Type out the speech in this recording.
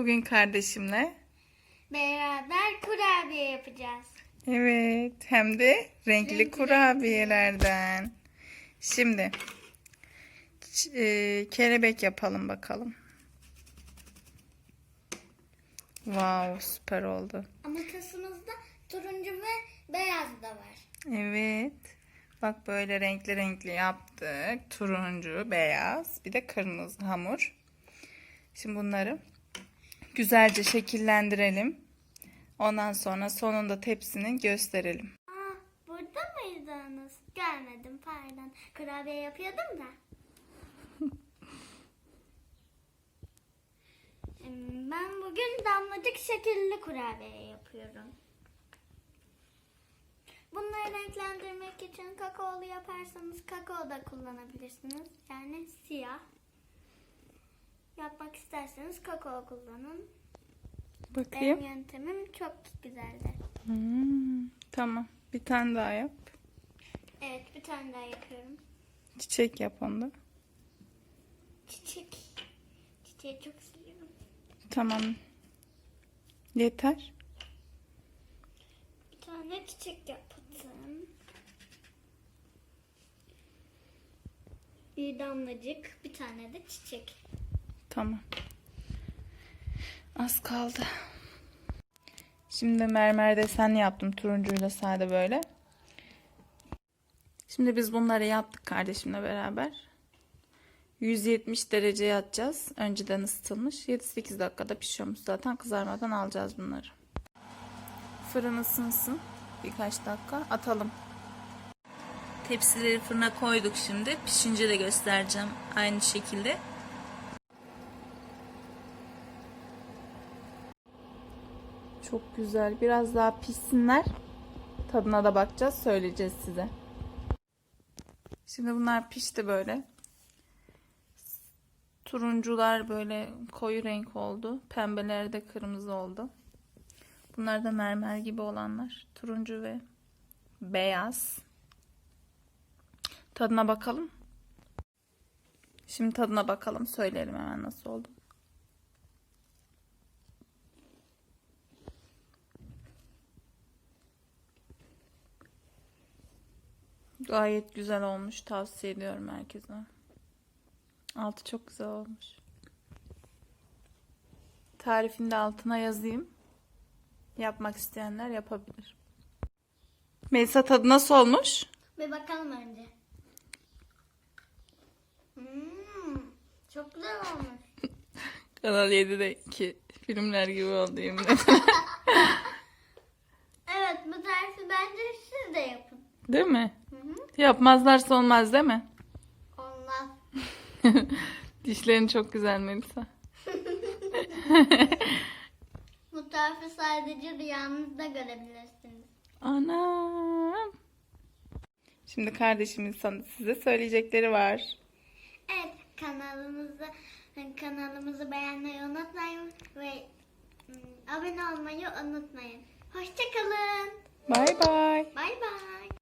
bugün kardeşimle? Beraber kurabiye yapacağız. Evet, hem de renkli Renkli kurabiyelerden. Şimdi e, kelebek yapalım bakalım. Wow, süper oldu. Ama tasımızda turuncu ve beyaz da var. Evet. Bak böyle renkli renkli yaptık. Turuncu, beyaz, bir de kırmızı hamur. Şimdi bunları güzelce şekillendirelim. Ondan sonra sonunda tepsini gösterelim. Aa, burada mıydınız? Görmedim pardon. Kurabiye yapıyordum da. Hmm, ben bugün damlacık şekilli kurabiye yapıyorum. Bunları renklendirmek için kakaolu yaparsanız kakao da kullanabilirsiniz. Yani siyah. Yapmak isterseniz kakao kullanın. Benim Bakayım. yöntemim çok güzeldi. Hmm, tamam. Bir tane daha yap. Evet bir tane daha yapıyorum. Çiçek yap onda. Çiçek. Çiçeği çok seviyorum. Tamam. Yeter. Bir tane çiçek yaptım. Bir damlacık, bir tane de çiçek. Tamam. Az kaldı. Şimdi mermer desen yaptım turuncuyla sade böyle. Şimdi biz bunları yaptık kardeşimle beraber. 170 dereceye atacağız. Önceden ısıtılmış. 7-8 dakikada pişiyormuş zaten. Kızarmadan alacağız bunları. Fırın ısınsın. Birkaç dakika atalım. Tepsileri fırına koyduk şimdi. Pişince de göstereceğim aynı şekilde. Çok güzel. Biraz daha pişsinler. Tadına da bakacağız. Söyleyeceğiz size. Şimdi bunlar pişti böyle. Turuncular böyle koyu renk oldu. Pembeler de kırmızı oldu. Bunlar da mermer gibi olanlar. Turuncu ve beyaz. Tadına bakalım. Şimdi tadına bakalım. Söyleyelim hemen nasıl oldu. Gayet güzel olmuş. Tavsiye ediyorum herkese. Altı çok güzel olmuş. Tarifini de altına yazayım. Yapmak isteyenler yapabilir. Melisa tadı nasıl olmuş? Bir bakalım önce. Hmm, çok güzel olmuş. Kanal 7'deki filmler gibi oldu yemin Evet bu tarifi bence siz de yapın. Değil mi? Yapmazlarsa olmaz değil mi? Olmaz. Dişlerin çok güzel Melisa. Bu tarifi sadece rüyanızda görebilirsiniz. Anam. Şimdi kardeşimin sana size söyleyecekleri var. Evet kanalımızı kanalımızı beğenmeyi unutmayın ve mm, abone olmayı unutmayın. Hoşçakalın. Bay bay. Bay bay.